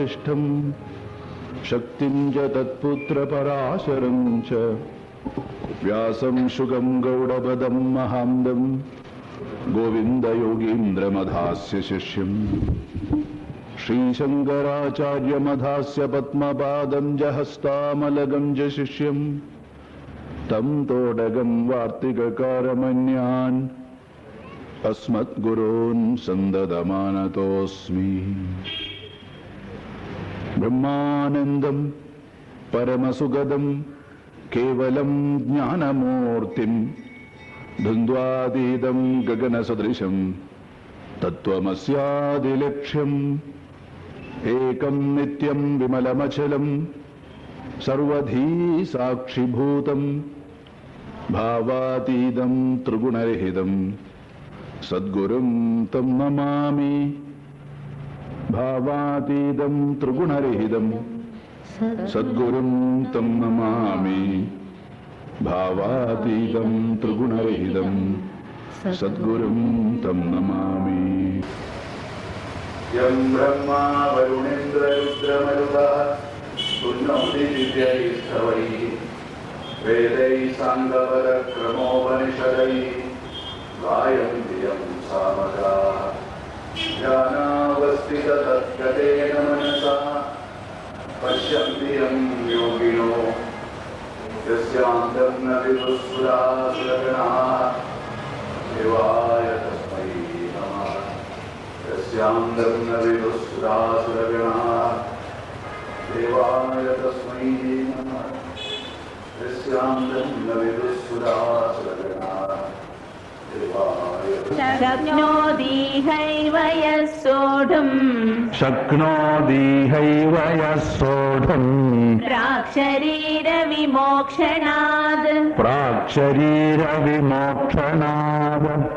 वसिष्ठं शक्तिं च तत्पुत्रपराशरं च। व्यासं शुगं गौडपदं महान्दं गोविन्दयोगीन्द्रमधास्य शिष्यम् श्रीशङ्कराचार्यमधास्य पद्मपादं च हस्तामलगं च शिष्यम्। तं तोडगं वार्तिककारमन्यान्। अस्मद्गुरून् सन्ददमानतोऽस्मि। ബ്രഹ്മാനന്ദം പരമസുഗതം കേവലം ജ്ഞാനമൂർത്തിം ദ്വന്ദ്വാതീതം ഗഗനസദൃശം തത്വമസ്യാദിലക്ഷ്യം ഏകം നിത്യം വിമലമചലം സർവധീ സാക്ഷിഭൂതം ഭാവാതീതം ത്രിഗുണരഹിതം സദ്ഗുരും തം നമാമി. ഭാവാതീതം ത്രിഗുണരഹിതം സദ്ഗുരും തം നമാമി ഭാവാതീതം ത്രിഗുണരഹിതം സദ്ഗുരും തം നമാമി യം ഗായം വരുണേന്ദ്ര ज्ञानावस्थिततद्गतेन मनसा पश्यन्त्यं योगिनो। यस्यान्तर्न विदुस्फुरासुरगणः शिवाय तस्मै नमः। यस्यान्तर्न विदुस्फुरासुरगणः देवाय तस्मै नमः। यस्यान्तर्न विदुस्फुरासुरगणः शग्नो दिहैव यः सोढुम् शक्नो दिहैव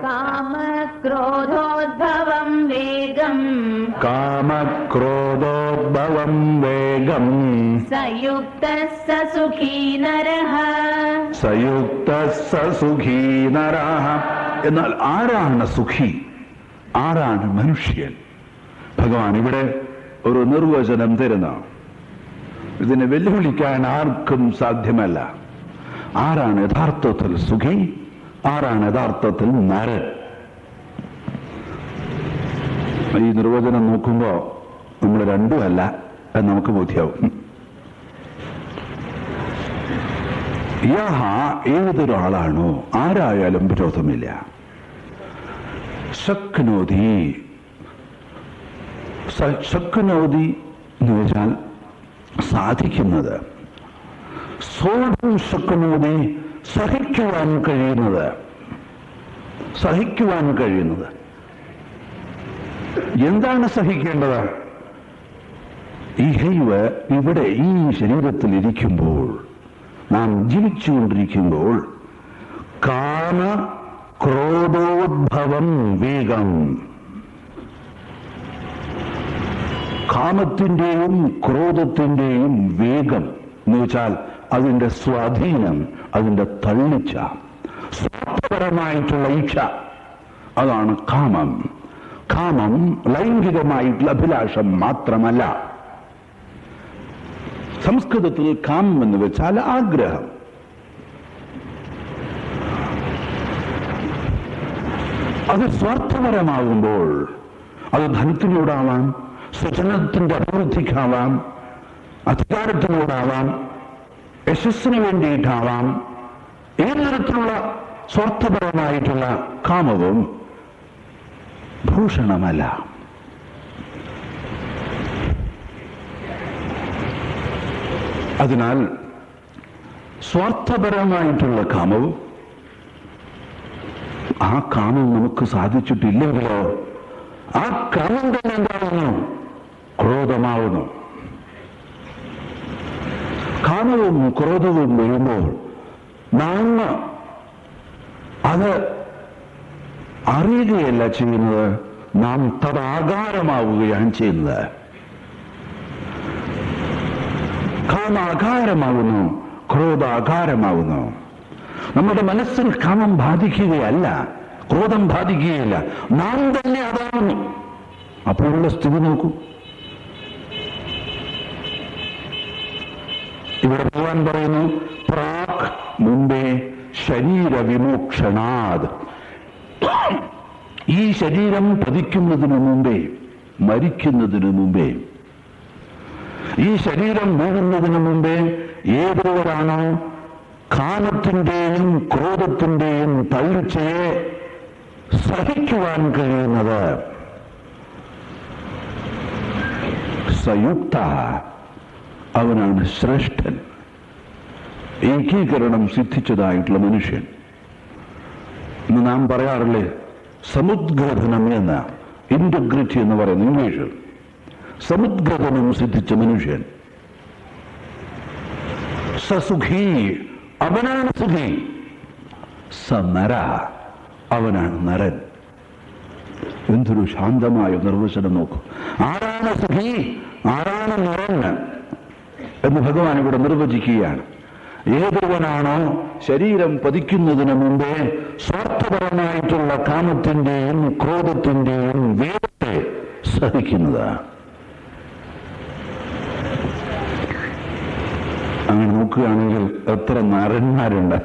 कामक्रोधोद्भवम् वेगम्। कामक्रोधोद्भवम् वेगम्। सयुक्तः स सुखी नरः सयुक्तः स सुखी नरः എന്നാൽ ആരാണ് സുഖി? ആരാണ് മനുഷ്യൻ? ഭഗവാൻ ഇവിടെ ഒരു നിർവചനം തരുന്ന. ഇതിനെ വെല്ലുവിളിക്കാൻ ആർക്കും സാധ്യമല്ല. ആരാണ് യഥാർത്ഥത്തിൽ സുഖി? ആരാണ് യഥാർത്ഥത്തിൽ നരൻ? ഈ നിർവചനം നോക്കുമ്പോൾ നമ്മൾ രണ്ടുമല്ല എന്ന് നമുക്ക് ബോധ്യാവും. യഹ ഏതൊരാളാണോ ആരായാലും വിരോധമില്ല. ശക്നോതി ശക്നോതി എന്ന് വെച്ചാൽ സാധിക്കുന്നത്. സോഢം ശക്നോതി സഹിക്കുവാൻ കഴിയുന്നത്. സഹിക്കുവാൻ കഴിയുന്നത്. എന്താണ് സഹിക്കേണ്ടത്? ഇഹൈവ് ഇവിടെ ഈ ശരീരത്തിൽ ഇരിക്കുമ്പോൾ നാം ജീവിച്ചുകൊണ്ടിരിക്കുമ്പോൾ കാമ ക്രോധോദ്ഭവം വേഗം. കാമത്തിന്റെയും ക്രോധത്തിന്റെയും വേഗം എന്ന് വെച്ചാൽ അതിന്റെ സ്വാധീനം അതിന്റെ തള്ളിച്ച സ്വാർത്ഥപരമായിട്ടുള്ള ഇച്ഛ. അതാണ് കാമം. കാമം ലൈംഗികമായിട്ടുള്ള അഭിലാഷം മാത്രമല്ല. സംസ്കൃതത്തിൽ കാമം എന്ന് വെച്ചാൽ ആഗ്രഹം. അത് സ്വാർത്ഥപരമാകുമ്പോൾ അത് ധനത്തിനോടാവാം സ്വജനത്തിന്റെ അഭിവൃദ്ധിക്കാവാം അധികാരത്തിനോടാവാം യശസ്സിന് വേണ്ടിയിട്ടാവാം ഏത് തരത്തിലുള്ള സ്വാർത്ഥപരമായിട്ടുള്ള കാമവും ഭൂഷണമല്ല. അതിനാൽ സ്വാർത്ഥപരമായിട്ടുള്ള കാമവും ആ കാമം നമുക്ക് സാധിച്ചിട്ടില്ലെങ്കിലോ ആ കാമം തന്നെ എന്താകുന്നു ക്രോധമാവുന്നു. കാമവും ക്രോധവും വരുമ്പോൾ നാം അത് അറിയുകയല്ല ചെയ്യുന്നത് നാം തദാകാരമാവുകയാണ് ചെയ്യുന്നത്. കാമാകാരമാവുന്നു ക്രോധാകാരമാവുന്നു. നമ്മുടെ മനസ്സിൽ കാമം ബാധിക്കുകയല്ല ക്രോധം ബാധിക്കുകയില്ല. നാം തന്നെ അതാകുന്നു അപ്പോഴുള്ള സ്ഥിതി നോക്കൂ. ഇവിടെ ഭഗവാൻ പറയുന്നു പ്രാക് മുമ്പേ ശരീര വിമോക്ഷണാത് ഈ ശരീരം പതിക്കുന്നതിനു മുമ്പേ മരിക്കുന്നതിനു മുമ്പേ ഈ ശരീരം വീഴുന്നതിന് മുമ്പേ ഏതൊരുവരാണോ കാലത്തിന്റെയും ക്രോധത്തിന്റെയും തകർച്ചയെ സഹിക്കുവാൻ കഴിയുന്നത്? സയുക്ത. അവനാണ് ശ്രേഷ്ഠൻ. ഏകീകരണം സിദ്ധിച്ചതായിട്ടുള്ള മനുഷ്യൻ. ഇന്ന് നാം പറയാറില്ലേ സമുദ്ഗ്രഥനം എന്ന ഇന്റഗ്രിറ്റി എന്ന് പറയുന്ന ഇംഗ്ലീഷിൽ. സമുദ്ഗ്രഥനം സിദ്ധിച്ച മനുഷ്യൻ. സസുഖി അവനാണ് സുഖി. സനര അവനാണ് നരൻ. എന്തൊരു ശാന്തമായ നിർവചനം നോക്കൂ. ആരാണ് സുഖി? ആരാണ് നരൻ? എന്ന് ഭഗവാൻ ഇവിടെ നിർവചിക്കുകയാണ്. ഏതൊരുവനാണോ ശരീരം പതിക്കുന്നതിന് മുമ്പേ സ്വാർത്ഥപരമായിട്ടുള്ള കാമത്തിന്റെയും ക്രോധത്തിന്റെയും വേദത്തെ സഹിക്കുന്നത് അങ്ങനെ നോക്കുകയാണെങ്കിൽ എത്ര നരന്മാരുണ്ട്.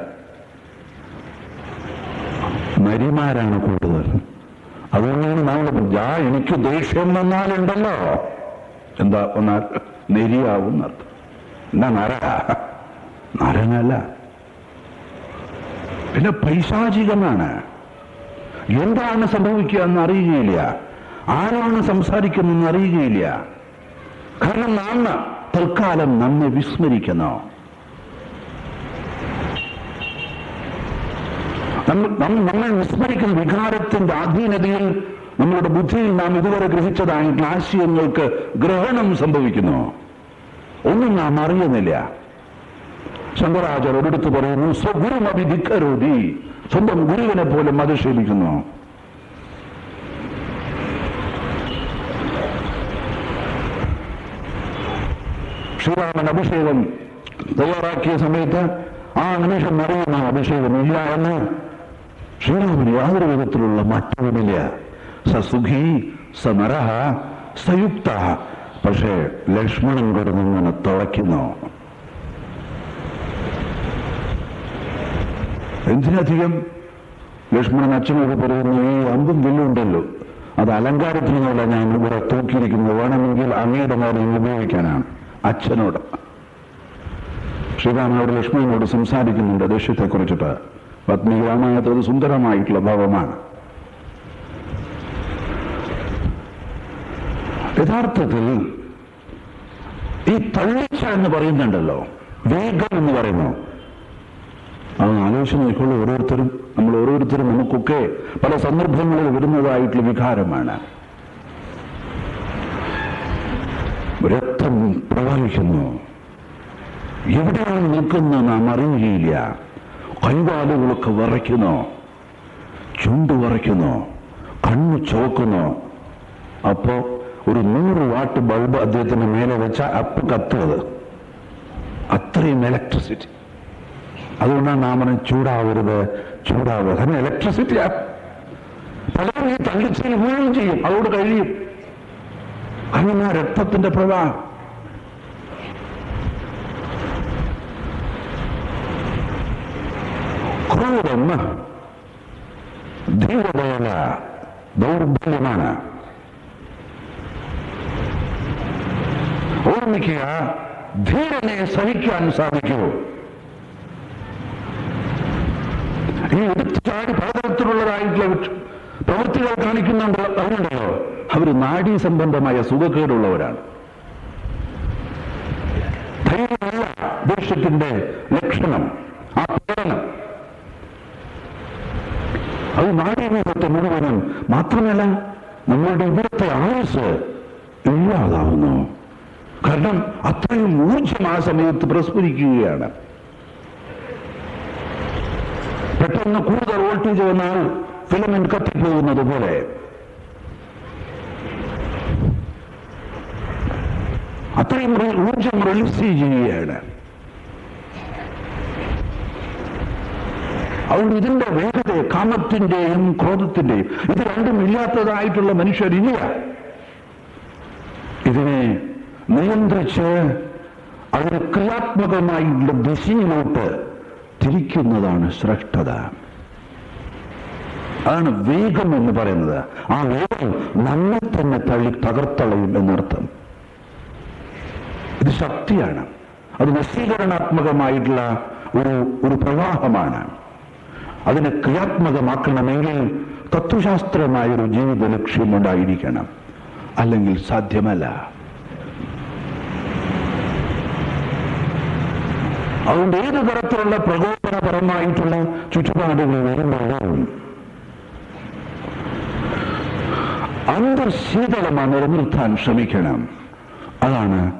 നരിമാരാണ് കൂടുതൽ. അതുകൊണ്ടാണ് നമ്മൾ ജാ എനിക്ക് ദേഷ്യം വന്നാലുണ്ടല്ലോ. എന്താ വന്നാൽ? നെരിയാവും എന്നർത്ഥം എന്താ നര? നരനല്ല. പിന്നെ പൈശാചികമാണ്. എന്താണ് സംഭവിക്കുക എന്ന് അറിയുകയില്ല. ആരാണ് സംസാരിക്കുന്നതെന്ന് അറിയുകയില്ല. കാരണം നാം തൽക്കാലം നമ്മെ വിസ്മരിക്കുന്നു. നമ്മൾ നമ്മ- നമ്മൾ വിസ്മരിക്കുന്ന വികാരത്തിന്റെ അധീനതയിൽ നമ്മളുടെ ബുദ്ധിയിൽ നാം ഇതുവരെ ഗ്രഹിച്ചതായിട്ടുള്ള ആശയങ്ങൾക്ക് ഗ്രഹണം സംഭവിക്കുന്നു. ഒന്നും നാം അറിയുന്നില്ല. ശങ്കരാചാര്യ ഒരിടത്ത് പറയുന്നു സ്വഗുരും അഭിധിക്കരോധി സ്വന്തം ഗുരുവിനെ പോലും അധിക്ഷേപിക്കുന്നു ശ്രീരാമൻ അഭിഷേകം തയ്യാറാക്കിയ സമയത്ത് ആ നിമിഷം അറിയുന്ന അഭിഷേകം ഇല്ല എന്ന് ശ്രീരാമന് യാതൊരു വിധത്തിലുള്ള മാറ്റവുമില്ല. സസുഖി സമരഹ സയുക്ത പക്ഷേ ലക്ഷ്മണൻ കിടന്നിങ്ങനെ തുളയ്ക്കുന്നു. എന്തിനധികം ലക്ഷ്മണൻ അച്ഛനോട് പറയുന്നു ഈ അമ്പും വില്ലുണ്ടല്ലോ അത് അലങ്കാരത്തിനുള്ള ഞാൻ ഇവിടെ തൂക്കിയിരിക്കുന്നത് വേണമെങ്കിൽ അങ്ങയുടെ കാര്യം ഉപയോഗിക്കാനാണ് അച്ഛനോട്. ശ്രീരാമനോട് ലക്ഷ്മണനോട് സംസാരിക്കുന്നുണ്ട്. ദേഷ്യത്തെ പത്നി രാമായണത്തിൽ ഒരു സുന്ദരമായിട്ടുള്ള ഭാവമാണ്. യഥാർത്ഥത്തിൽ ഈ തള്ളിച്ച എന്ന് പറയുന്നുണ്ടല്ലോ വേഗം എന്ന് പറയുന്നു. അത് ആലോചിച്ച് നോക്കിക്കൊള്ളു ഓരോരുത്തരും നമ്മൾ ഓരോരുത്തരും നമുക്കൊക്കെ പല സന്ദർഭങ്ങളിൽ വരുന്നതായിട്ടുള്ള വികാരമാണ്. രക്തം പ്രവഹിക്കുന്നു. എവിടെയാണ് നിൽക്കുന്ന നാം അറിയുകയില്ല. കൈകാലുകളൊക്കെ വിറയ്ക്കുന്നു. ചുണ്ട് വിറയ്ക്കുന്നു. കണ്ണ് ചോക്കുന്നു അപ്പോൾ ഒരു നൂറ് വാട്ട് ബൾബ് അദ്ദേഹത്തിന്റെ മേലെ വെച്ച അപ്പ് കത്തുന്നത്. അത്രയും ഇലക്ട്രിസിറ്റി അതുകൊണ്ടാണ് നാം പറഞ്ഞത് ചൂടാവരുത് ചൂടാവരുത്. കാരണം ഇലക്ട്രിസിറ്റിയാ പലരും ഈ തള്ളിച്ചയിൽ വീഴുകയും ചെയ്യും. അതോട് കഴിയും. അങ്ങനെ രക്തത്തിന്റെ പ്രവാഹം. ക്രൂരം ധീരതയല്ല ദൗർബല്യമാണ്. ഓർമ്മിക്കുക ധീരനെ സഹിക്കാൻ സാധിക്കൂ. ഈ എടുത്തുചാടി പലതരത്തിലുള്ളതായിട്ടുള്ള പ്രവൃത്തികൾ കാണിക്കുന്നുണ്ട് അവരുണ്ടല്ലോ അവർ നാഡീ സംബന്ധമായ സുഖക്കേടുള്ളവരാണ്. ധൈര്യമല്ല ദേഷ്യത്തിന്റെ ലക്ഷണം ആ പ്രകടനം അത് നാടീവീരത്തെ മുഴുവനും മാത്രമല്ല നമ്മളുടെ ഇവിടുത്തെ ആയുസ് ഇല്ലാതാവുന്നു. കാരണം അത്രയും ഊർജം ആ സമയത്ത് പ്രസ്ഫുരിക്കുകയാണ്. പെട്ടെന്ന് കൂടുതൽ വോൾട്ടേജ് വന്നാൽ ഫിലമെന്റ് കത്തിപ്പോകുന്നത് പോലെ. അത്രയും ഊർജം റിലീസ് ചെയ്യുകയാണ്. അതുകൊണ്ട് ഇതിന്റെ വേഗത കാമത്തിന്റെയും ക്രോധത്തിന്റെയും. ഇത് രണ്ടും ഇല്ലാത്തതായിട്ടുള്ള മനുഷ്യരില്ല ഇതിനെ നിയന്ത്രിച്ച് അതിന് ക്രിയാത്മകമായിട്ടുള്ള ദിശയിലോട്ട് തിരിക്കുന്നതാണ് ശ്രേഷ്ഠത. അതാണ് വേഗം എന്ന് പറയുന്നത്. ആ വേഗം നമ്മെ തന്നെ തള്ളി തകർത്തളയും എന്നർത്ഥം. ഇത് ശക്തിയാണ്. അത് നശീകരണാത്മകമായിട്ടുള്ള ഒരു ഒരു പ്രവാഹമാണ്. അതിനെ ക്രിയാത്മകമാക്കണമെങ്കിൽ തത്വശാസ്ത്രമായ ഒരു ജീവിത ലക്ഷ്യമുണ്ടായിരിക്കണം അല്ലെങ്കിൽ സാധ്യമല്ല. അതുകൊണ്ട് ഏത് തരത്തിലുള്ള പ്രകോപനപരമായിട്ടുള്ള ചുറ്റുപാടുകൾ വരുമ്പോഴും അന്തർശീതളമ നിലനിർത്താൻ ശ്രമിക്കണം. അതാണ്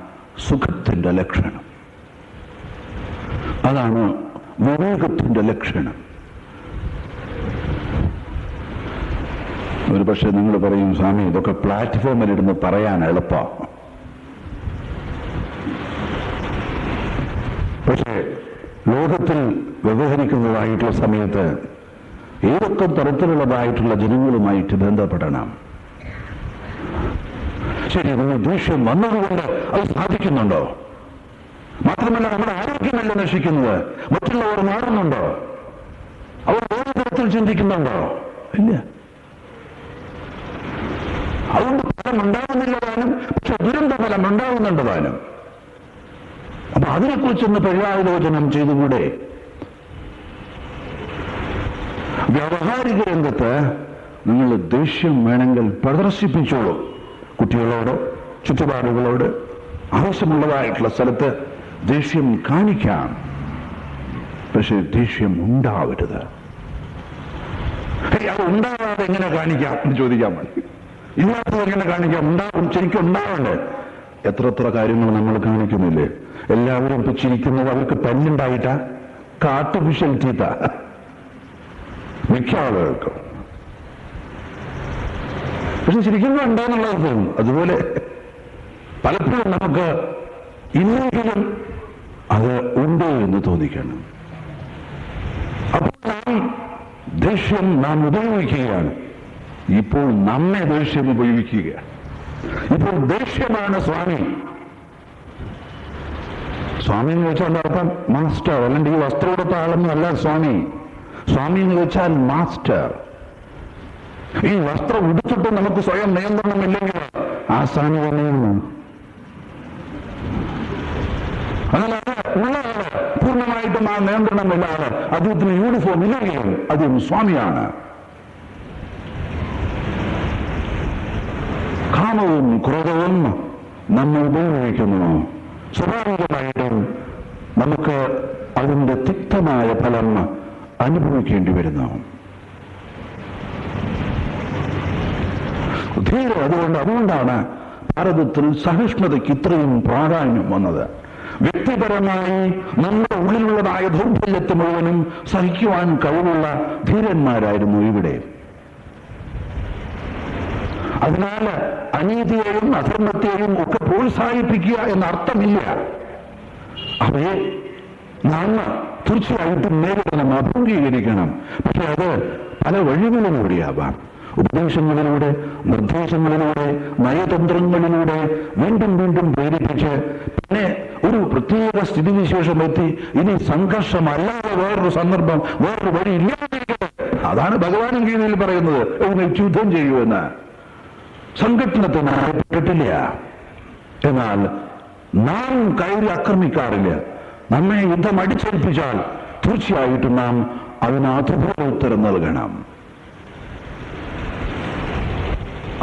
സുഖത്തിന്റെ ലക്ഷണം. അതാണ് വിവേകത്തിന്റെ ലക്ഷണം. ഒരു പക്ഷെ നിങ്ങൾ പറയും സ്വാമി ഇതൊക്കെ പ്ലാറ്റ്ഫോമിൽ ഇരുന്ന് പറയാൻ എളുപ്പാ. പക്ഷേ ലോകത്തിൽ വ്യവഹരിക്കുന്നതായിട്ടുള്ള സമയത്ത് ഏതൊക്കെ തരത്തിലുള്ളതായിട്ടുള്ള ജനങ്ങളുമായിട്ട് ബന്ധപ്പെടണം? ശരി നിങ്ങൾ ദേഷ്യം വന്നതുകൊണ്ട് അത് സാധിക്കുന്നുണ്ടോ? മാത്രമല്ല നമ്മുടെ ആരോഗ്യമല്ല നശിക്കുന്നത്? മറ്റുള്ളവർ മാറുന്നുണ്ടോ? അവർ വേറെ തരത്തിൽ ചിന്തിക്കുന്നുണ്ടോ? ഇല്ല. അതുകൊണ്ട് ഫലം ഉണ്ടാകുന്നില്ല പക്ഷെ ദുരന്ത ഫലം ഉണ്ടാകുന്നുണ്ട് താനും അപ്പൊ അതിനെക്കുറിച്ചൊന്ന് പര്യാലോചനം ചെയ്തുകൂടെ? വ്യാവഹാരിക രംഗത്ത് നിങ്ങൾ ദേഷ്യം വേണമെങ്കിൽ പ്രദർശിപ്പിച്ചോളൂ. കുട്ടികളോട് ചുറ്റുപാടുകളോട് ആവശ്യമുള്ളതായിട്ടുള്ള സ്ഥലത്ത് ദേഷ്യം കാണിക്കാം. പക്ഷെ ദേഷ്യം ഉണ്ടാവരുത്. അത് ഉണ്ടാവാതെ എങ്ങനെ കാണിക്കാം എന്ന് ചോദിക്കാൻ വേണ്ടി. ഇല്ലാത്തത് എങ്ങനെ കാണിക്കാം ഉണ്ടാവും ശരിക്കും ഉണ്ടാവണ്ടേ. എത്ര എത്ര കാര്യങ്ങൾ നമ്മൾ കാണിക്കുന്നില്ലേ? എല്ലാവരും ഇപ്പൊ ചിരിക്കുന്നത് അവർക്ക് പെണ്ണുണ്ടായിട്ടാ? കാർട്ടിഫിഷ്യൽ ചീത്ത. മിക്ക ആളുകൾക്കും. പക്ഷെ ശരിക്കും ഉണ്ടോന്നുള്ളത് തോന്നും. അതുപോലെ പലപ്പോഴും നമുക്ക് ഇല്ലെങ്കിലും അത് ഉണ്ടോ എന്ന് തോന്നിക്കണം. അപ്പോൾ നാം ദേഷ്യം നാം ഉപയോഗിക്കുകയാണ്. ഇപ്പോൾ നമ്മെ ദേഷ്യം ഉപയോഗിക്കുകയാണ് ഇപ്പോൾ ദേഷ്യമാണ് സ്വാമി സ്വാമി എന്ന് വെച്ചാൽ എന്താ അർത്ഥം മാസ്റ്റർ അല്ലെങ്കിൽ ഈ വസ്ത്രം കൊടുത്ത ആളൊന്നുമല്ല സ്വാമി. സ്വാമി എന്ന് വെച്ചാൽ മാസ്റ്റർ ഈ വസ്ത്രം ഉടുത്തിട്ട് നമുക്ക് സ്വയം നിയന്ത്രണമില്ലെങ്കിൽ ആ സ്വാമി തന്നെയാണ്. അതല്ലാതെ ഉള്ള ആൾ പൂർണമായിട്ടും ആ നിയന്ത്രണമില്ല ആൾ അദ്ദേഹത്തിന് യൂണിഫോം ഇല്ലെങ്കിലും സ്വാമിയാണ് ക്രോധവും നമ്മൾ ഉപയോഗിക്കുന്നു സ്വാഭാവികമായിട്ടും നമുക്ക് അതിന്റെ തിക്തമായ ഫലം അനുഭവിക്കേണ്ടി വരുന്നു. ധീരം അതുകൊണ്ട് അതുകൊണ്ടാണ് ഭാരതത്തിൽ സഹിഷ്ണുതയ്ക്ക് ഇത്രയും പ്രാധാന്യം വന്നത്. വ്യക്തിപരമായി നമ്മുടെ ഉള്ളിലുള്ളതായ ദൗർബല്യത്തെ മുഴുവനും സഹിക്കുവാൻ കഴിവുള്ള ധീരന്മാരായിരുന്നു ഇവിടെ. അതിനാൽ അനീതിയെയും അധർമ്മത്തെയും ഒക്കെ പ്രോത്സാഹിപ്പിക്കുക എന്ന അർത്ഥമില്ല അവയെ നാം തീർച്ചയായിട്ടും നേരിടണം അഭിമുഖീകരിക്കണം. പക്ഷെ അത് പല വഴികളിലൂടെയാവാം. ഉപദേശങ്ങളിലൂടെ നിർദ്ദേശങ്ങളിലൂടെ നയതന്ത്രങ്ങളിലൂടെ വീണ്ടും വീണ്ടും പ്രേരിപ്പിച്ച് പിന്നെ ഒരു പ്രത്യേക സ്ഥിതിവിശേഷം എത്തി ഇനി സംഘർഷമല്ലാതെ വേറൊരു സന്ദർഭം വേറൊരു വഴി ഇല്ലാതിരിക്കട്ടെ അതാണ് ഭഗവാനും ഗീതയിൽ പറയുന്നത്. എഴുന്നേറ്റ് യുദ്ധം ചെയ്യുമെന്ന് സംഘടനത്തിന് അറിയപ്പെട്ടിട്ടില്ല എന്നാൽ നാം കയറി ആക്രമിക്കാറില്ല. നമ്മെ യുദ്ധം അടിച്ചേൽപ്പിച്ചാൽ തീർച്ചയായിട്ടും നാം അതിന് അതുപോലെ ഉത്തരം നൽകണം.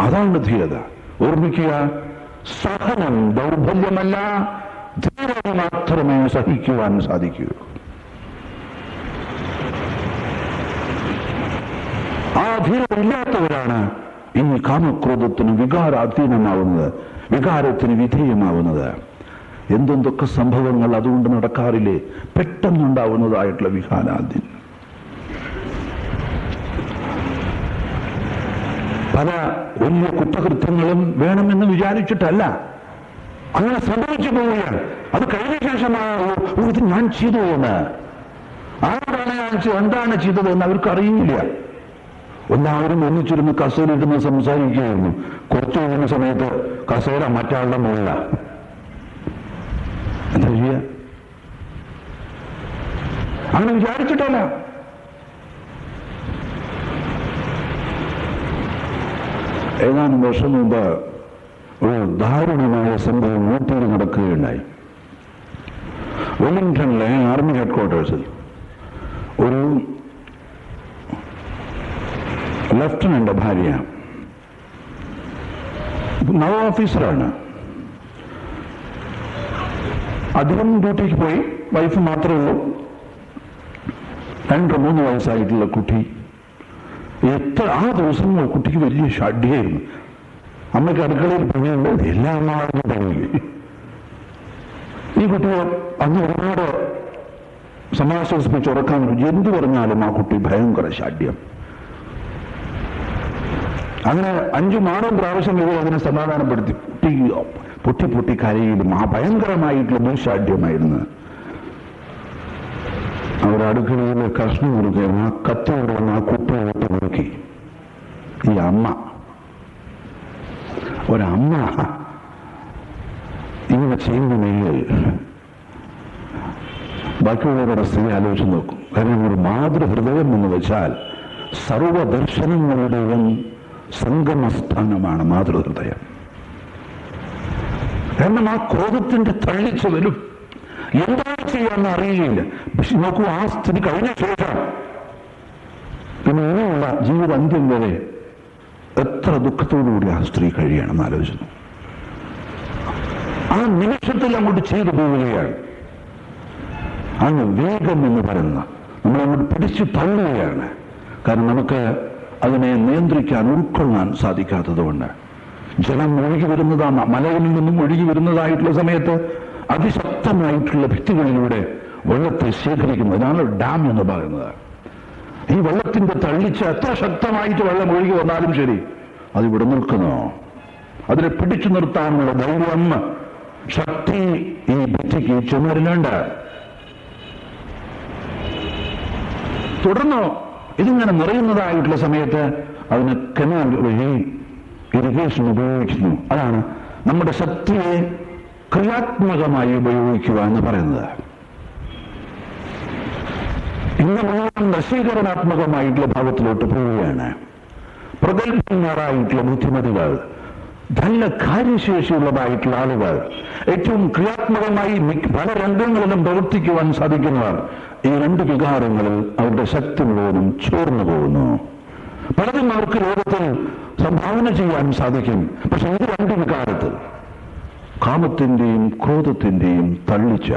അതാണ് ധീരത. ഓർമ്മിക്കുക സഹനം ദൗർബല്യമല്ല ധീരത മാത്രമേ സഹിക്കുവാൻ സാധിക്കൂ. ആ ധീരത ഇല്ലാത്തവരാണ് ഈ കാമക്രോധത്തിന് വികാരാധീനമാവുന്നത് വികാരത്തിന് വിധേയമാവുന്നത്. എന്തെന്തൊക്കെ സംഭവങ്ങൾ അതുകൊണ്ട് നടക്കാറില്ലേ? പെട്ടെന്നുണ്ടാവുന്നതായിട്ടുള്ള വികാരാധീനം. പല വലിയ കുറ്റകൃത്യങ്ങളും വേണമെന്ന് വിചാരിച്ചിട്ടല്ല. അങ്ങനെ സംഭവിച്ചു പോവുകയാണ്. അത് കഴിഞ്ഞ ശേഷമാണ്? ഇത് ഞാൻ ചെയ്തു പോകുന്നത് ആരോടാണ് ഞാൻ എന്താണ് ചെയ്തത് എന്ന് അവർക്ക് അറിയില്ല എല്ലാവരും ഒന്നിച്ചിരുന്ന് കസേരയിരുന്ന് സംസാരിക്കുകയായിരുന്നു. കുറച്ചു കഴിഞ്ഞ സമയത്ത് കസേര മറ്റാളുടെ മുകളില. എന്താ ചെയ്യുക അങ്ങനെ വിചാരിച്ചിട്ടല്ല. ഏതാനും വർഷം മുമ്പ് ഒരു ദാരുണമായ സംഭവം ഊട്ടിയിൽ നടക്കുകയുണ്ടായി. വെല്ലിംഗ്ടണിലെ ആർമി ഹെഡ്ക്വാർട്ടേഴ്സിൽ ഒരു ലഫ്റ്റനന്റ് ഭാര്യ. നവ ഓഫീസറാണ്. അദ്ദേഹം ഡ്യൂട്ടിക്ക് പോയി. വൈഫ് മാത്രമേ ഉള്ളൂ. രണ്ട് മൂന്ന് വയസ്സായിട്ടുള്ള കുട്ടി. എത്ര ആ ദിവസം കുട്ടിക്ക് വലിയ ഷഡ്യായിരുന്നു അമ്മയ്ക്ക് അടുക്കളയിൽ പണിയുണ്ട്. എല്ലാ അമ്മമാർക്കും പണിയില്ലേ ഈ കുട്ടിയെ അന്ന് ഒരുപാട് സമാശ്വസിപ്പിച്ച് ഉറക്കാൻ. എന്ത് പറഞ്ഞാലും ആ കുട്ടി ഭയങ്കര ഷാഢ്യം അങ്ങനെ അഞ്ചു മാറും പ്രാവശ്യം ഇവർ അതിനെ സമാധാനപ്പെടുത്തി. പൊട്ടിയോ പൊട്ടി പൊട്ടി കരയിലും ആ ഭയങ്കരമായിട്ടുള്ള ദുശാഠ്യമായിരുന്നു അവരടുക്കളയിൽ കഷ്ണം കൊടുക്കുകയും ആ കത്തി കൊടുക്കുന്ന ആ കുപ്പ വിട്ട് നോക്കി. ഈ അമ്മ. ഒരമ്മ. ഇങ്ങനെ ചെയ്യുന്നുണ്ടെങ്കിൽ ബാക്കിയുള്ളവരുടെ സ്ഥിതി ആലോചിച്ച് നോക്കും. കാരണം ഒരു മാതൃഹൃദയം എന്ന് വെച്ചാൽ സർവദർശനങ്ങളുടെയും സംഗമസ്ഥാനമാണ് മാതൃഹൃദയം. കാരണം ആ ക്രോധത്തിന്റെ തള്ളിച്ചു വരും. എന്താണ് ചെയ്യാന്ന് അറിയില്ല. പക്ഷെ നോക്കൂ ആ സ്ഥിതി കഴിഞ്ഞ ശേഷം പിന്നെ ഇങ്ങനെയുള്ള ജീവിത അന്ത്യം വരെ എത്ര ദുഃഖത്തോടുകൂടി ആ സ്ത്രീ കഴിയണം ആലോചിച്ചു ആ നിമിഷത്തിൽ അങ്ങോട്ട് ചെയ്തു പോവുകയാണ്. അങ്ങ് വേഗം എന്ന് പറയുന്ന നമ്മളങ്ങോട്ട് പിടിച്ചു തള്ളുകയാണ്. കാരണം നമുക്ക് അതിനെ നിയന്ത്രിക്കാൻ ഉൾക്കൊള്ളാൻ സാധിക്കാത്തതുകൊണ്ട്. ജലം ഒഴുകി വരുന്നതാണ് മലകളിൽ നിന്നും ഒഴുകി വരുന്നതായിട്ടുള്ള സമയത്ത് അതിശക്തമായിട്ടുള്ള ഭിത്തികളിലൂടെ വെള്ളത്തെ ശേഖരിക്കുന്നതിനാണ് ഡാം എന്ന് പറയുന്നത്. ഈ വെള്ളത്തിന്റെ തള്ളിച്ച എത്ര ശക്തമായിട്ട് വെള്ളം ഒഴുകി വന്നാലും ശരി അത് ഇവിടെ നിൽക്കുന്നു. അതിനെ പിടിച്ചു നിർത്താനുള്ള ധൈര്യം ശക്തി ഈ ഭിത്തിക്ക് ചുമരിലുണ്ട്. തുടർന്ന് ഇതിങ്ങനെ നിറയുന്നതായിട്ടുള്ള സമയത്ത് അതിന് കനാൽ വഴി ഇറിഗേഷൻ ഉപയോഗിക്കുന്നു അതാണ് നമ്മുടെ ശക്തിയെ ക്രിയാത്മകമായി ഉപയോഗിക്കുക എന്ന് പറയുന്നത്. ഇന്ന് മുഴുവൻ നശീകരണാത്മകമായിട്ടുള്ള ഭാവത്തിലോട്ട് പോവുകയാണ്. പ്രഗത്ഭന്മാരായിട്ടുള്ള ബുദ്ധിമതികൾ നല്ല കാര്യശേഷിയുള്ളതായിട്ടുള്ള ആളുകൾ ഏറ്റവും ക്രിയാത്മകമായി പല രംഗങ്ങളിലും പ്രവർത്തിക്കുവാൻ സാധിക്കുന്നവർ ഈ രണ്ട് വികാരങ്ങളിൽ അവരുടെ ശക്തി മുഴുവനും ചോർന്നു പോകുന്നു. പലതും അവർക്ക് ലോകത്തിൽ സംഭാവന ചെയ്യാൻ സാധിക്കും. പക്ഷെ ഇത് രണ്ട് വികാരത്തിൽ. കാമത്തിന്റെയും ക്രോധത്തിന്റെയും തള്ളിച്ച.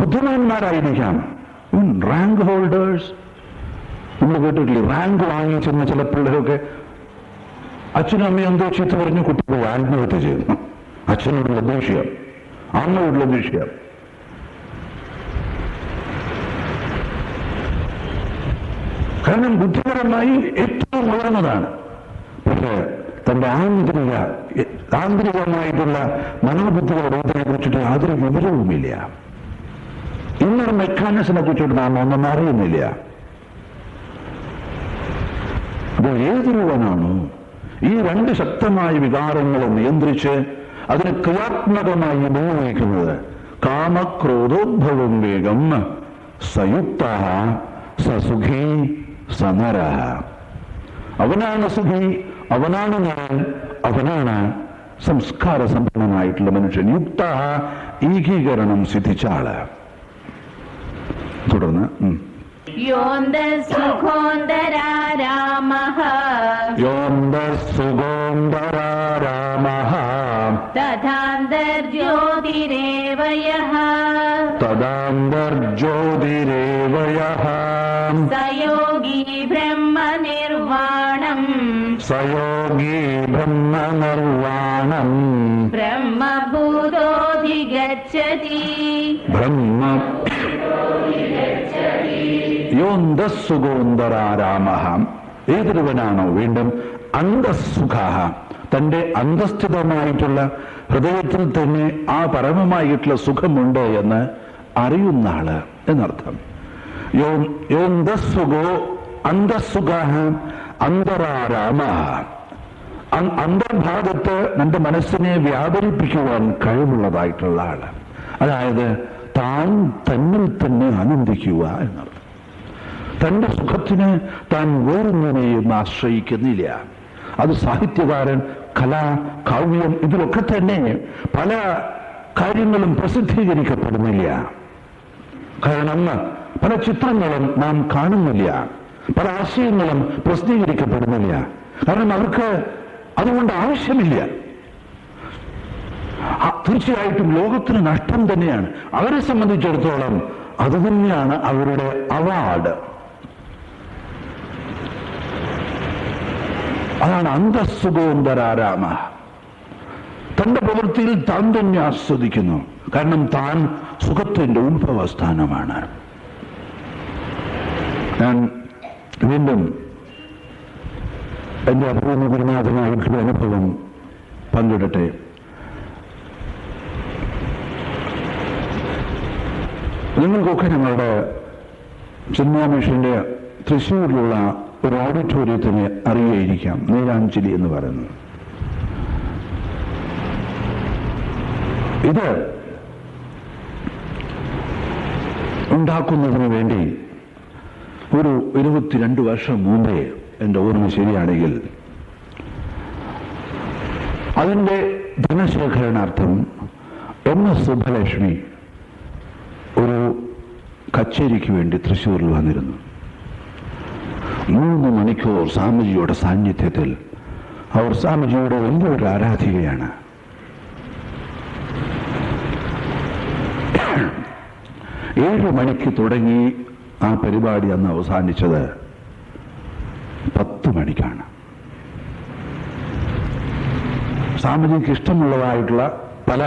ബുദ്ധിമാന്മാരായിരിക്കാം. റാങ്ക് ഹോൾഡേഴ്സ് നമ്മൾ കേട്ടിട്ടില്ലേ റാങ്ക് വാങ്ങിച്ചെന്ന ചില പിള്ളേരൊക്കെ അച്ഛനും അമ്മയും എന്തോ ചീത്ത പറഞ്ഞു കുട്ടി പോയി ആത്മഹത്യ ചെയ്തു അച്ഛനോടുള്ള ദേഷ്യം അമ്മയോടുള്ള ദേഷ്യം. കാരണം ബുദ്ധിപരമായി ഏറ്റവും ഉയർന്നതാണ്. പക്ഷേ തന്റെ ആന്തരിക ആന്തരികമായിട്ടുള്ള മനോബുദ്ധികളുടെ ഇതിനെ കുറിച്ചിട്ട് യാതൊരു വിവരവുമില്ല. ഇന്നൊരു മെക്കാനിസിനെ കുറിച്ചിട്ട് നാം ഒന്നും അറിയുന്നില്ല. അപ്പോൾ ഏതൊരുവനാണോ ഈ രണ്ട് ശക്തമായ വികാരങ്ങളെ നിയന്ത്രിച്ച് അതിനെ ക്രിയാത്മകമായി ഉപയോഗിക്കുന്നത് കാമക്രോധോദ്ഭവം വേഗം സയുക്ത സസുഖി സനര. അവനാണ് സുഖി അവനാണ് ഞാൻ അവനാണ് സംസ്കാര സമ്പന്നനായിട്ടുള്ള മനുഷ്യൻ. യുക്ത ഏകീകരണം സിദ്ധിച്ച ആൾ തുടർന്ന് योन्दः सुगोन्दरारामः योन्द सुगोन्दरारामः तथान्दर्योतिरेवयः तदा स योगी ब्रह्मनिर्वाणम् निर्वाणम्। सयोगी ब्रह्म निर्वाणम्। ब्रह्मभूतोऽधिगच्छति। യോന്തസുഗോന്തരാരാമഃ ഏതൊരുവനാണോ വീണ്ടും അന്തസുഖ തന്റെ അന്തസ്ഥിതമായിട്ടുള്ള ഹൃദയത്തിൽ തന്നെ ആ പരമമായിട്ടുള്ള സുഖമുണ്ട് എന്ന് അറിയുന്ന ആൾ എന്നർത്ഥം. യോ യോന്തസുഖോ അന്തസുഖ അന്തരാരാമ. അ- അന്തർഭാഗത്ത് നിന്റെ മനസ്സിനെ വ്യാപരിപ്പിക്കുവാൻ കഴിവുള്ളതായിട്ടുള്ള ആൾ. അതായത് താൻ തന്നിൽ തന്നെ ആനന്ദിക്കുക എന്നർത്ഥം. തന്റെ സുഖത്തിന് താൻ വേറൊന്നിനെയും ആശ്രയിക്കുന്നില്ല. അത് സാഹിത്യകാരൻ കല കാവ്യം ഇതിലൊക്കെ തന്നെ പല കാര്യങ്ങളും പ്രസിദ്ധീകരിക്കപ്പെടുന്നില്ല. കാരണം പല ചിത്രങ്ങളും നാം കാണുന്നില്ല. പല ആശയങ്ങളും പ്രസിദ്ധീകരിക്കപ്പെടുന്നില്ല. കാരണം അവർക്ക് അതുകൊണ്ട് ആവശ്യമില്ല. തീർച്ചയായിട്ടും ലോകത്തിന് നഷ്ടം തന്നെയാണ്. അവരെ സംബന്ധിച്ചിടത്തോളം അത് തന്നെയാണ് അവരുടെ അവാർഡ്. അതാണ് അന്തസ്സുഗോന്തരാരാമ തന്റെ പ്രവൃത്തിയിൽ താൻ തന്നെ ആസ്വദിക്കുന്നു. കാരണം താൻ സുഖത്തിന്റെ ഉത്ഭവസ്ഥാനമാണ്. ഞാൻ വീണ്ടും എന്റെ അപൂർവ ഗുരുനാഥനായിട്ടുള്ള അനുഭവം പങ്കിടട്ടെ. നിങ്ങൾക്കൊക്കെ ഞങ്ങളുടെ മിഷന്റെ തൃശ്ശൂരിലുള്ള ഒരു ഓഡിറ്റോറിയത്തിന് അറിയായിരിക്കാം നീരാഞ്ജലി എന്ന് പറയുന്നത്. ഇത് ഉണ്ടാക്കുന്നതിന് വേണ്ടി ഒരു ഇരുപത്തിരണ്ട് വർഷം മുമ്പേ എന്റെ ഓർമ്മ ശരിയാണെങ്കിൽ അതിന്റെ ധനശേഖരണാർത്ഥം എം എസ് സുബ്ബലക്ഷ്മി ഒരു കച്ചേരിക്ക് വേണ്ടി തൃശ്ശൂരിൽ വന്നിരുന്നു. മൂന്ന് മണിക്കൂർ സ്വാമിജിയുടെ സാന്നിധ്യത്തിൽ അവർ സ്വാമിജിയുടെ വലിയൊരു ആരാധികയാണ്. ഏഴ് മണിക്ക് തുടങ്ങി ആ പരിപാടി അന്ന് അവസാനിച്ചത് പത്ത് മണിക്കാണ്. സ്വാമിജിക്ക് ഇഷ്ടമുള്ളതായിട്ടുള്ള പല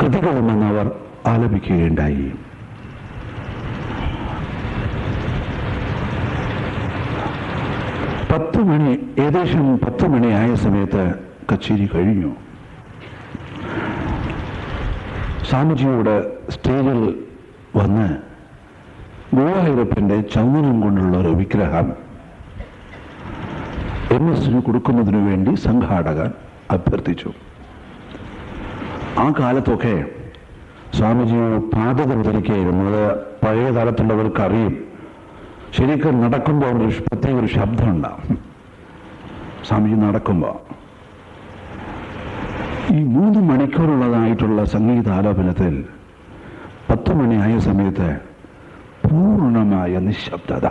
കൃതികളുമെന്ന് അവർ ആലപിക്കുകയുണ്ടായി. പത്ത് മണി ഏകദേശം പത്ത് മണിയായ സമയത്ത് കച്ചേരി കഴിഞ്ഞു. സ്വാമിജിയോട് സ്റ്റേജിൽ വന്ന് ഗുരുവായൂരപ്പന്റെ ചന്ദനം കൊണ്ടുള്ള ഒരു വിഗ്രഹം എം എസിന് കൊടുക്കുന്നതിനു വേണ്ടി സംഘാടകൻ അഭ്യർത്ഥിച്ചു. ആ കാലത്തൊക്കെ സ്വാമിജി പാതകം ധരിക്കുകയായിരുന്നു അത് പഴയ തലത്തിലുള്ളവർക്കറിയും ശരിക്കും നടക്കുമ്പോൾ അവിടെ ഒരു പ്രത്യേക ഒരു ശബ്ദം ഉണ്ടാവും സ്വാമിജി നടക്കുമ്പോൾ ഈ മൂന്ന് മണിക്കൂറുള്ളതായിട്ടുള്ള സംഗീതാലോപനത്തിൽ പത്ത് മണിയായ സമയത്ത് പൂർണമായ നിശബ്ദത.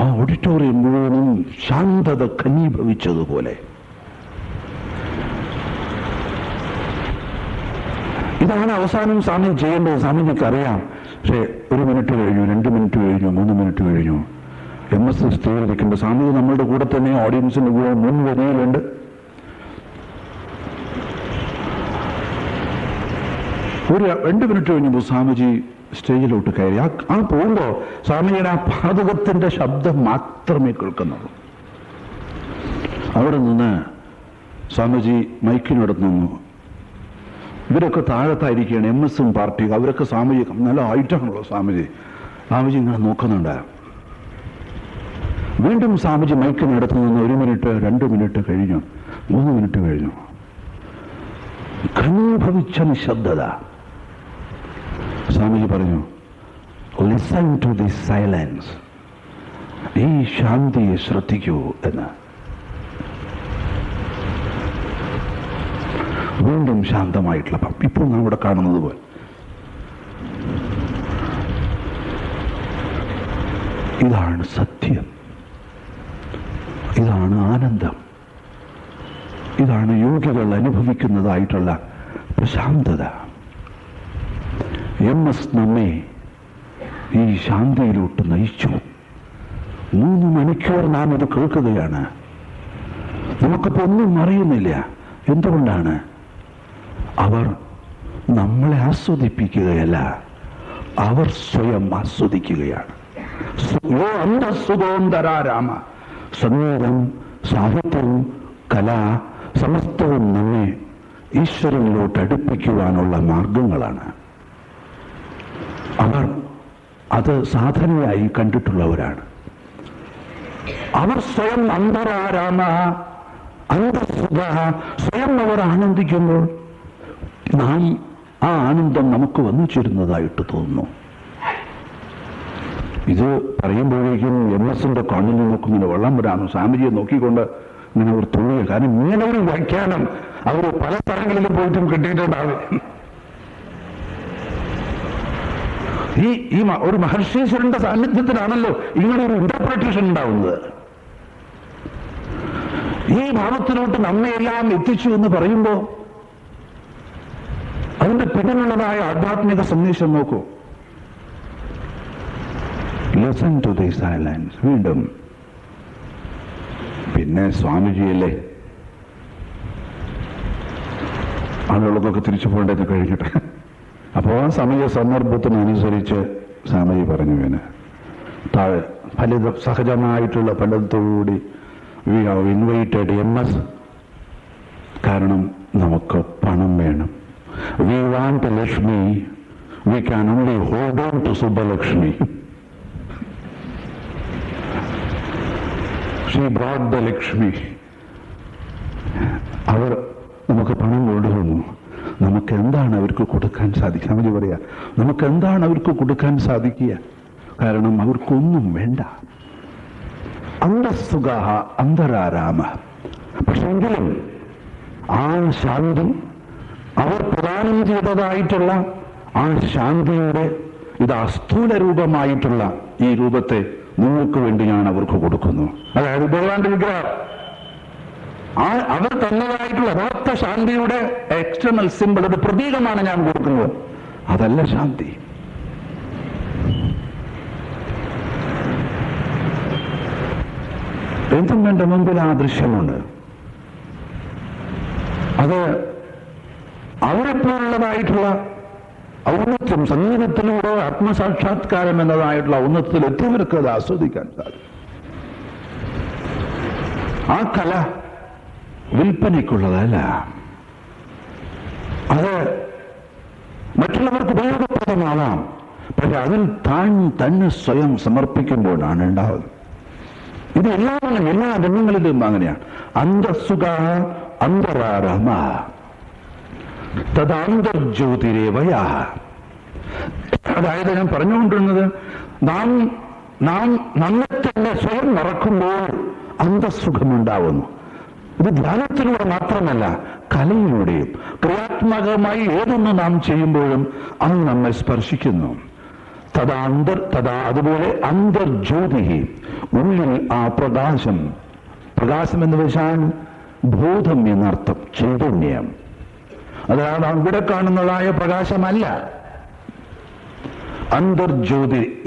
ആ ഓഡിറ്റോറിയം മുഴുവനും ശാന്തത ഖനീഭവിച്ചതുപോലെ ഇതാണ് അവസാനം സ്വാമി ചെയ്യേണ്ടത്. സ്വാമിജിക്ക് അറിയാം പക്ഷേ ഒരു മിനിറ്റ് കഴിഞ്ഞു രണ്ട് മിനിറ്റ് കഴിഞ്ഞു മൂന്ന് മിനിറ്റ് കഴിഞ്ഞു. എം എസ് സ്റ്റേജിലിരിക്കുമ്പോൾ സ്വാമിജി നമ്മളുടെ കൂടെ തന്നെ ഓഡിയൻസിന്റെ കൂടെ മുൻവരിയിലുണ്ട്. ഒരു രണ്ട് മിനിറ്റ് കഴിഞ്ഞപ്പോൾ സ്വാമിജി സ്റ്റേജിലോട്ട് കയറി. ആ ആ പോകുമ്പോൾ സ്വാമിജിയുടെ ആ പാതകത്തിന്റെ ശബ്ദം മാത്രമേ കേൾക്കുന്നുള്ളൂ. അവിടെ നിന്ന് സ്വാമിജി മൈക്കിനടുത്ത് നിന്നു. ഇവരൊക്കെ താഴത്തായിരിക്കുകയാണ് എം എസും പാർട്ടി അവരൊക്കെ സ്വാമിജി നല്ല ഐറ്റമാണല്ലോ സ്വാമിജി. സ്വാമിജി ഇങ്ങനെ നോക്കുന്നുണ്ട്. വീണ്ടും സ്വാമിജി മൈക്കിനടുത്ത് നിന്ന് ഒരു മിനിറ്റ് രണ്ട് മിനിറ്റ് കഴിഞ്ഞു. മൂന്ന് മിനിറ്റ് കഴിഞ്ഞു. ഘനീഭവിച്ച നിശബ്ദത. സ്വാമിജി പറഞ്ഞു ലിസൺ ടു ദി സൈലൻസ് ഈ ശാന്തിയെ ശ്രദ്ധിക്കൂ എന്ന്. വീണ്ടും ശാന്തമായിട്ടുള്ള പമ്പ് ഇപ്പോൾ നാം ഇവിടെ കാണുന്നത് പോലെ. ഇതാണ് സത്യം. ഇതാണ് ആനന്ദം. ഇതാണ് യോഗികൾ അനുഭവിക്കുന്നതായിട്ടുള്ള പ്രശാന്തത. എം എസ് നമ്മെ ഈ ശാന്തിയിലോട്ട് നയിച്ചു. മൂന്ന് മണിക്കൂർ നാം അത് കേൾക്കുകയാണ്. നമുക്കിപ്പോൾ ഒന്നും അറിയുന്നില്ല. എന്തുകൊണ്ടാണ്? അവർ നമ്മളെ ആസ്വദിപ്പിക്കുകയല്ല അവർ സ്വയം ആസ്വദിക്കുകയാണ്. അന്തസുഖോന്തരാരാമ സംഗീതം സാഹിത്യം കല സമസ്തവും നമ്മെ ഈശ്വരനിലോട്ട് അടുപ്പിക്കുവാനുള്ള മാർഗങ്ങളാണ്. അവർ അത് സാധനയായി കണ്ടിട്ടുള്ളവരാണ്. അവർ സ്വയം അന്തരാരാമ അന്തസുഖ സ്വയം അവർ ആനന്ദിക്കുമ്പോൾ നാം ആ ആനന്ദം നമുക്ക് വന്നു ചേരുന്നതായിട്ട് തോന്നുന്നു. ഇത് പറയുമ്പോഴേക്കും എം എസിന്റെ കണ്ണിൽ നിന്നൊക്കെ ഇങ്ങനെ വെള്ളം വരാను സ്വാമിജിയെ നോക്കിക്കൊണ്ട് ഇങ്ങനെ ഒരു തുള്ളിയ കാരണം ഇങ്ങനെ ഒരു വ്യാഖ്യാനം അവർ പല സ്ഥലങ്ങളിലും പോയിട്ടും കിട്ടിയിട്ടുണ്ടാവില്ല. ഈ ഈ ഒരു മഹർഷീശ്വരന്റെ സാന്നിധ്യത്തിലാണല്ലോ ഇങ്ങനെ ഒരു ഇന്റർപ്രിട്ടേഷൻ ഉണ്ടാവുന്നത്. ഈ ഭാവത്തിലോട്ട് നമ്മയെല്ലാം എത്തിച്ചു എന്ന് പറയുമ്പോ അതിന്റെ പിന്നിലുള്ളതായ ആധ്യാത്മിക സന്ദേശം നോക്കൂ. ലിസൺ ടു ദി സൈലൻസ് വീണ്ടും. പിന്നെ സ്വാമിജിയല്ലേ? ആളുകൾക്കൊക്കെ തിരിച്ചു പോകേണ്ടത് കഴിഞ്ഞിട്ട്. അപ്പോൾ ആ സമയ സന്ദർഭത്തിനനുസരിച്ച് സ്വാമിജി പറഞ്ഞു വീന് താഴെ ഫലിത സഹജമായിട്ടുള്ള ഫലത്തോടുകൂടി we have invited M S കാരണം നമുക്ക് പണം വേണം. We want Lakshmi we can only hold on to Subbalakshmi she brought the Lakshmi അവർ നമുക്ക് പണം കൊണ്ടുവന്നു നമുക്ക് എന്താണ് അവർക്ക് കൊടുക്കാൻ സാധിക്കുക? അവർ പറയാ നമുക്ക് എന്താണ് അവർക്ക് കൊടുക്കാൻ സാധിക്കുക? കാരണം അവർക്കൊന്നും വേണ്ട. അന്തസ്തുഗാഹ അന്തരാരാമ. പക്ഷെങ്കിലും ആ ശാന്തി അവർ പ്രദാനം ചെയ്തതായിട്ടുള്ള ആ ശാന്തിയുടെ ഇത് അസ്ഥൂല രൂപമായിട്ടുള്ള ഈ രൂപത്തെ നിങ്ങൾക്ക് വേണ്ടി ഞാൻ അവർക്ക് കൊടുക്കുന്നു. അതായത് ഭഗവാന്റെ വിഗ്രഹം. ആ അവർ തന്നതായിട്ടുള്ള യഥാർത്ഥ ശാന്തിയുടെ എക്സ്റ്റേണൽ സിമ്പിൾ അത് പ്രതീകമാണ് ഞാൻ കൊടുക്കുന്നത്. അതല്ല ശാന്തി. എന്തും എന്റെ മുമ്പിൽ ആ ദൃശ്യമുണ്ട്. അത് അവരെപ്പോലുള്ളതായിട്ടുള്ള ഔന്നത്യം സംഗീതത്തിലൂടെ ആത്മസാക്ഷാത്കാരം എന്നതായിട്ടുള്ള ഔന്നത്യത്തിൽ എത്തിയവർക്ക് അത് ആസ്വദിക്കാൻ സാധിക്കും. ആ കല വിൽപ്പനയ്ക്കുള്ളതല്ല. അത് മറ്റുള്ളവർക്ക് ഉപയോഗപ്രദമാവാം പക്ഷെ അതിൽ താൻ തന്നെ സ്വയം സമർപ്പിക്കുമ്പോഴാണ് ഉണ്ടാവുന്നത്. ഇത് എല്ലാ എല്ലാ രംഗങ്ങളിലും അങ്ങനെയാണ്. അന്തസുഖ അന്തരാരമ തദാന്തർജ്യോതിരേവയ. അതായത് ഞാൻ പറഞ്ഞുകൊണ്ടിരുന്നത് നാം നാം നമ്മെ തന്നെ സ്വയം മറക്കുമ്പോൾ അന്തസുഖമുണ്ടാവുന്നു ഇത് ധ്യാനത്തിലൂടെ മാത്രമല്ല കലയിലൂടെയും. ക്രിയാത്മകമായി ഏതൊന്ന് നാം ചെയ്യുമ്പോഴും അത് നമ്മെ സ്പർശിക്കുന്നു. തഥാ അന്തർ തഥാ അതുപോലെ അന്തർജ്യോതി ഉള്ളിൽ ആ പ്രകാശം. പ്രകാശം എന്ന് വെച്ചാൽ ബോധം എന്നർത്ഥം ചൈതന്യം. അതായത് അവിടെ കാണുന്നതായ പ്രകാശമല്ല. അന്തർജ്യോതി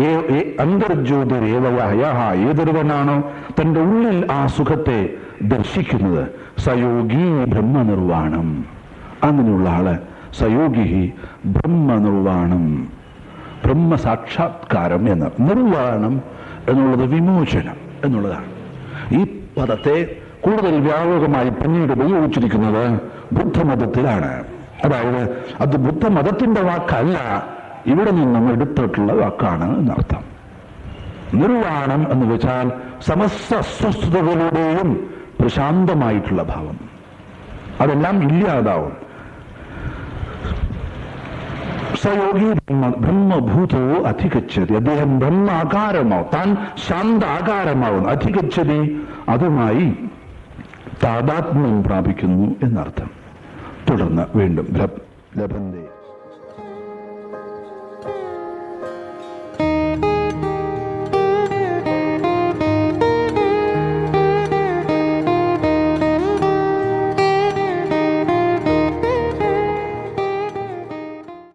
അന്തർജ്യോതിരേവയ ഏതൊരുവനാണോ തന്റെ ഉള്ളിൽ ആ സുഖത്തെ ദർശിക്കുന്നത്? സയോഗി ബ്രഹ്മനിർവാണം. അങ്ങനെയുള്ള ആൾ സയോഗി ബ്രഹ്മനിർവാണം. ബ്രഹ്മസാക്ഷാത്കാരം എന്ന് നിർവാണം എന്നുള്ളത് വിമോചനം എന്നുള്ളതാണ്. ഈ പദത്തെ കൂടുതൽ വ്യാപകമായി പിന്നീട് ഉപയോഗിച്ചിരിക്കുന്നത് ബുദ്ധമതത്തിലാണ്. അതായത് അത് ബുദ്ധമതത്തിന്റെ വാക്കല്ല. ഇവിടെ നിന്നും എടുത്തിട്ടുള്ള വാക്കാണ് എന്നർത്ഥം. നിർവാണം എന്ന് വെച്ചാൽ സമസ്ത അസ്വസ്ഥതകളുടെയും പ്രശാന്തമായിട്ടുള്ള ഭാവം. അതെല്ലാം ഇല്ലാതാവും. സയോഗി ബ്രഹ്മ ബ്രഹ്മഭൂതോ അധികച്ചതി അദ്ദേഹം ബ്രഹ്മാകാരമാവും താൻ ശാന്ത ആകാരമാവും അധികച്ചതി അതുമായി താതാത്മ്യം പ്രാപിക്കുന്നു എന്നർത്ഥം. തുടർന്ന് വീണ്ടും ലഭ- ലഭന്തേ.